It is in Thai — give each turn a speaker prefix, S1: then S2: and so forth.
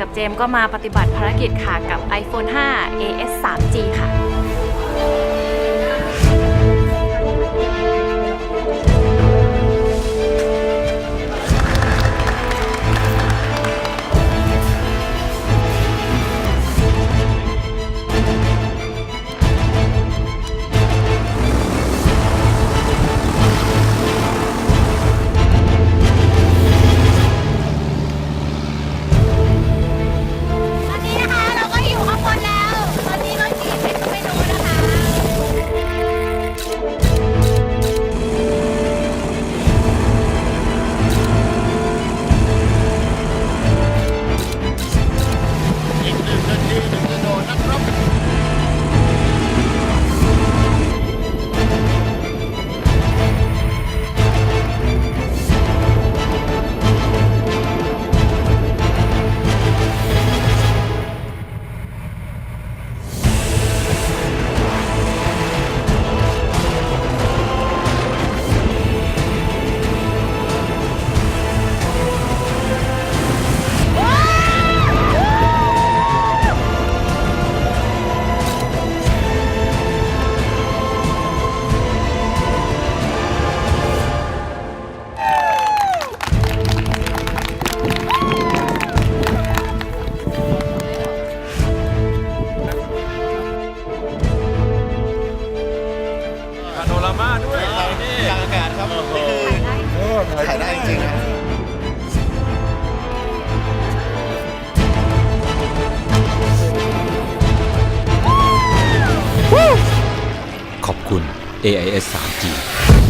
S1: กับเจมก็มาปฏิบัติภารกิจค่ะกับ iPhone 5 AS 3G ค่ะ
S2: อีกา
S3: โนรามาด้วย
S4: นี่กลางอากาศครับนี่คือถ่ายได้จริงครับ
S5: ขอบคุณ AIS 3G